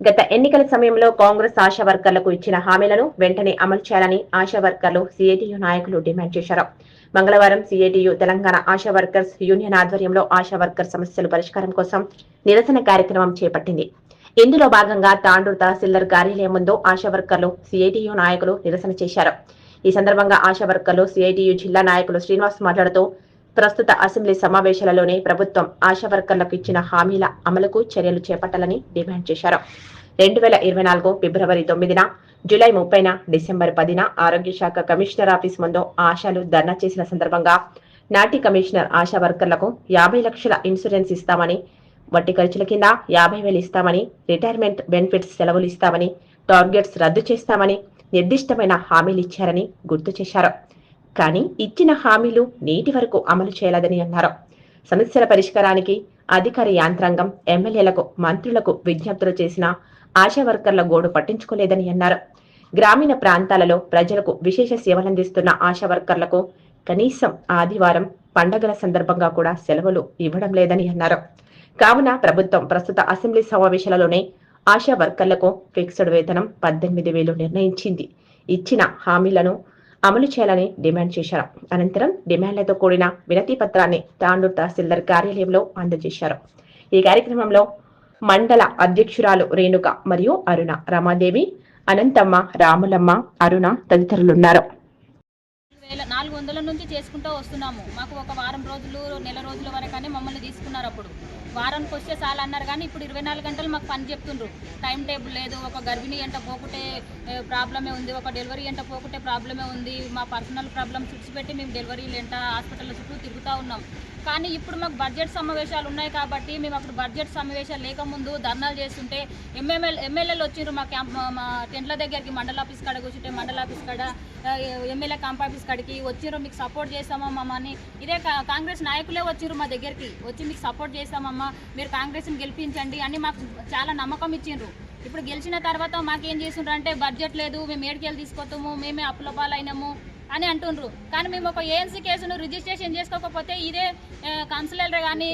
గత ఎన్నికల సమయంలో కాంగ్రెస్ ఆశా వర్కర్లకు ఇచ్చిన హామీలను వెంటనే అమలు చేయాలని ఆశా వర్కర్లు సిఐటియు నాయకులు డిమాండ్ చేశారు. మంగళవారం CITU Telangana Asha workers union ఆధ్వర్యంలో ఆశా వర్కర్ సమస్యల పరిష్కారం కోసం నిరసన కార్యక్రమం చేపట్టింది. ఇందులో భాగంగా తాండూరు తహసీల్దార్ కార్యాలయం ముందు ఆశా వర్కర్లు సిఐటియు నాయకులు నిరసన చేశారు. ఈ సందర్భంగా ఆశా వర్కర్లు సిఐటియు జిల్లా నాయకులు శ్రీనివాస్ మాట్లాడుతూ ప్రస్తుత అసెంబ్లీ సమావేశాలలోనే ప్రభుత్వం ఆశా వర్కర్లకు ఇచ్చిన హామీల అమలుకు చర్యలు చేపట్టాలని డిమాండ్ చేశారు. రెండు వేల ఇరవై నాలుగు ఫిబ్రవరి తొమ్మిదిన జూలై ముప్పైన డిసెంబర్ పదిన ఆరోగ్య శాఖ కమిషనర్ ఆఫీస్ ముందు ఆశాలు ధర్నా చేసిన సందర్భంగా నాటి కమిషనర్ ఆశా వర్కర్లకు యాభై లక్షల ఇన్సూరెన్స్ ఇస్తామని వడ్డీ ఖర్చుల కింద యాభై వేలు ఇస్తామని రిటైర్మెంట్ బెనిఫిట్స్ సెలవులు ఇస్తామని టార్గెట్స్ రద్దు చేస్తామని నిర్దిష్టమైన హామీలు ఇచ్చారని గుర్తు చేశారు. కానీ ఇచ్చిన హామీలు నేటి వరకు అమలు చేయలేదని అన్నారు. సమస్యల పరిష్కారానికి అధికార యాంత్రాంగం ఎమ్మెల్యేలకు మంత్రులకు విజ్ఞప్తులు చేసిన ఆశా వర్కర్ల గోడు పట్టించుకోలేదని అన్నారు. గ్రామీణ ప్రాంతాలలో ప్రజలకు విశేష సేవలందిస్తున్న ఆశా వర్కర్లకు కనీసం ఆదివారం పండగల సందర్భంగా కూడా సెలవులు ఇవ్వడం లేదని అన్నారు. కావున ప్రభుత్వం ప్రస్తుత అసెంబ్లీ సమావేశాలలోనే ఆశా వర్కర్లకు ఫిక్స్డ్ వేతనం పద్దెనిమిది వేలు నిర్ణయించింది. ఇచ్చిన హామీలను అమలు చేయాలని డిమాండ్ చేశారు. అనంతరం డిమాండ్లతో కూడిన వినతి పత్రాన్ని తాండూరు తహసీల్దార్ కార్యాలయంలో అందజేశారు. ఈ కార్యక్రమంలో మండల అధ్యక్షురాలు రేణుక మరియు అరుణ రమాదేవి అనంతమ్మ రాములమ్మ అరుణ తదితరులున్నారు. వేల నాలుగు వందల నుంచి చేసుకుంటూ వస్తున్నాము. మాకు ఒక వారం రోజులు నెల రోజుల వరకనే మమ్మల్ని తీసుకున్నారు అప్పుడు. వారానికి వస్తే చాలా అన్నారు కానీ ఇప్పుడు ఇరవై నాలుగు గంటలు మాకు పని చెప్తుండ్రు. టైం టేబుల్ లేదు ఒక గర్భిణి అంట పోకుంటే ప్రాబ్లమే ఉంది. ఒక డెలివరీ ఎంట పోకుంటే ప్రాబ్లమే ఉంది. మా పర్సనల్ ప్రాబ్లమ్ పెట్టి మేము డెలివరీలు ఎంట హాస్పిటల్ చుట్టూ తిరుగుతూ ఉన్నాం. కానీ ఇప్పుడు మాకు బడ్జెట్ సమావేశాలు ఉన్నాయి కాబట్టి మేము అప్పుడు బడ్జెట్ సమావేశాలు లేకముందు ధర్నాలు చేస్తుంటే ఎంఎంఎల్ ఎమ్మెల్యేలు వచ్చిండ్రు మా క్యాంప్ మా- టెంట్ల దగ్గరికి మండల ఆఫీస్ కాడ కూర్చుంటే మండల ఆఫీస్ కాడ ఎమ్మెల్యే క్యాంప్ ఆఫీస్ కాడికి వచ్చిండ్రు మీకు సపోర్ట్ చేస్తామమ్మా అని. ఇదే కా- కాంగ్రెస్ నాయకులే వచ్చిండ్రు మా దగ్గరికి. వచ్చి మీకు సపోర్ట్ చేస్తామమ్మా మీరు కాంగ్రెస్ని గెలిపించండి అని మాకు చాలా నమ్మకం ఇచ్చిండ్రు. ఇప్పుడు గెలిచిన తర్వాత మాకేం చేసిండ్రు అంటే బడ్జెట్ లేదు మేము ఏడుకెళ్ళి తీసుకొస్తాము మేమే అప్పుల పాలైనాము అని అంటుండ్రు. కానీ మేము ఒక ఏఎన్సీ కేసును రిజిస్ట్రేషన్ చేసుకోకపోతే ఇదే కౌన్సిలర్ కానీ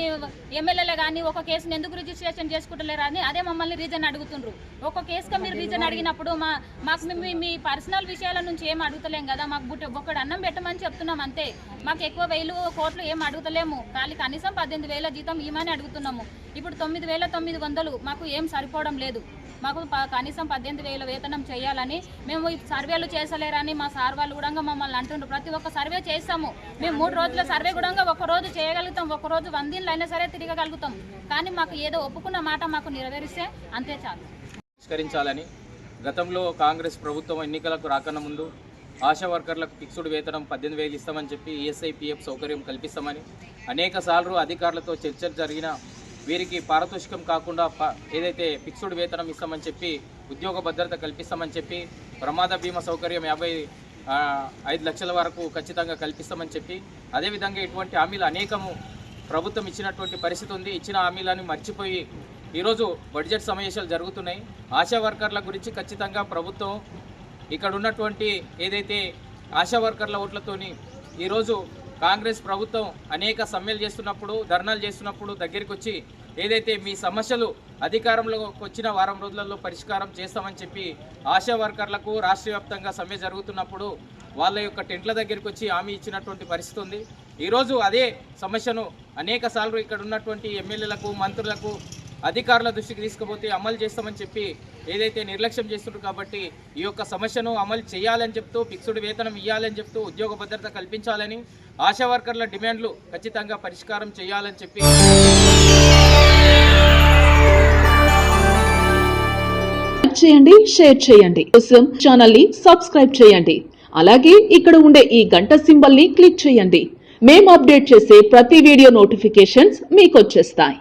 ఎమ్మెల్యేలు కానీ ఒక కేసును ఎందుకు రిజిస్ట్రేషన్ చేసుకుంటలేరు అని అదే మమ్మల్ని రీజన్ అడుగుతుండ్రు. ఒక కేసుగా మీరు రీజన్ అడిగినప్పుడు మా మాకు మేము మీ పర్సనల్ విషయాల నుంచి ఏం అడుగుతలేం కదా మాకు బుట్ట ఒకటి అన్నం పెట్టమని చెప్తున్నాం అంతే. మాకు ఎక్కువ వేలు కోట్లు ఏం అడుగుతలేము. ఖాళీ కనీసం పద్దెనిమిది వేల జీతం ఇవ్వమని అడుగుతున్నాము. ఇప్పుడు తొమ్మిది వేల తొమ్మిది వందలు మాకు ఏం సరిపోవడం లేదు. మాకు కనీసం పద్దెనిమిది వేల వేతనం చేయాలని మేము సర్వేలు చేసలేరని మా సార్ వాళ్ళు కూడా మమ్మల్ని అంటుండ్రు. ప్రతి ఒక్క సర్వే చేస్తాము. మేము మూడు రోజుల సర్వే కూడా ఒక రోజు చేయగలుగుతాం. ఒక రోజు వందిన్లు అయినా సరే తిరగగలుగుతాం. కానీ మాకు ఏదో ఒప్పుకున్న మాట మాకు నెరవేరిస్తే అంతే చాలు. పరిష్కరించాలని గతంలో కాంగ్రెస్ ప్రభుత్వం ఎన్నికలకు రాకన్న ముందు ఆశా వర్కర్లకు ఫిక్స్డ్ వేతనం పద్దెనిమిది వేలు ఇస్తామని చెప్పి ఈఎస్ఐ పిఎఫ్ సౌకర్యం కల్పిస్తామని అనేక సార్లు అధికారులతో చర్చలు జరిగిన వీరికి పారితోషికం కాకుండా ప- ఏదైతే ఫిక్స్డ్ వేతనం ఇస్తామని చెప్పి ఉద్యోగ భద్రత కల్పిస్తామని చెప్పి ప్రమాద బీమా సౌకర్యం యాభై ఐదు లక్షల వరకు ఖచ్చితంగా కల్పిస్తామని చెప్పి అదేవిధంగా ఇటువంటి హామీలు అనేకము ప్రభుత్వం ఇచ్చినటువంటి పరిస్థితి ఉంది. ఇచ్చిన హామీలను మర్చిపోయి ఈరోజు బడ్జెట్ సమావేశాలు జరుగుతున్నాయి. ఆశా వర్కర్ల గురించి ఖచ్చితంగా ప్రభుత్వం ఇక్కడ ఉన్నటువంటి ఏదైతే ఆశా వర్కర్ల ఓట్లతోని ఈరోజు కాంగ్రెస్ ప్రభుత్వం అనేక సమ్మెలు చేస్తున్నప్పుడు ధర్నాలు చేస్తున్నప్పుడు దగ్గరికి వచ్చి ఏదైతే మీ సమస్యలు అధికారంలోకి వచ్చిన వారం రోజులలో పరిష్కారం చేస్తామని చెప్పి ఆశా వర్కర్లకు రాష్ట్ర వ్యాప్తంగా సమ్మె జరుగుతున్నప్పుడు వాళ్ళ యొక్క టెంట్ల దగ్గరికి వచ్చి హామీ ఇచ్చినటువంటి పరిస్థితి ఉంది. ఈరోజు అదే సమస్యను అనేక సార్లు ఇక్కడ ఉన్నటువంటి ఎమ్మెల్యేలకు మంత్రులకు అధికారుల దృష్టికి తీసుకుపోతే అమలు చేస్తామని చెప్పి ఏదైతే నిర్లక్ష్యం చేస్తుండ్రు కాబట్టి ఈ యొక్క సమస్యను అమలు చేయాలని చెప్తూ ఫిక్స్డ్ వేతనం ఇవ్వాలని చెప్తూ ఉద్యోగ భద్రత కల్పించాలని ఆశా వర్కర్ల డిమాండ్లు ఖచ్చితంగా పరిష్కారం చేయాలని చెప్పి చేయండి షేర్ చేయండి. కోసం ఛానల్ని సబ్స్క్రైబ్ చేయండి. అలాగే ఇక్కడ ఉండే ఈ గంట సింబల్ని క్లిక్ చేయండి. మేము అప్డేట్ చేసే ప్రతి వీడియో నోటిఫికేషన్స్ మీకు వచ్చేస్తాయి.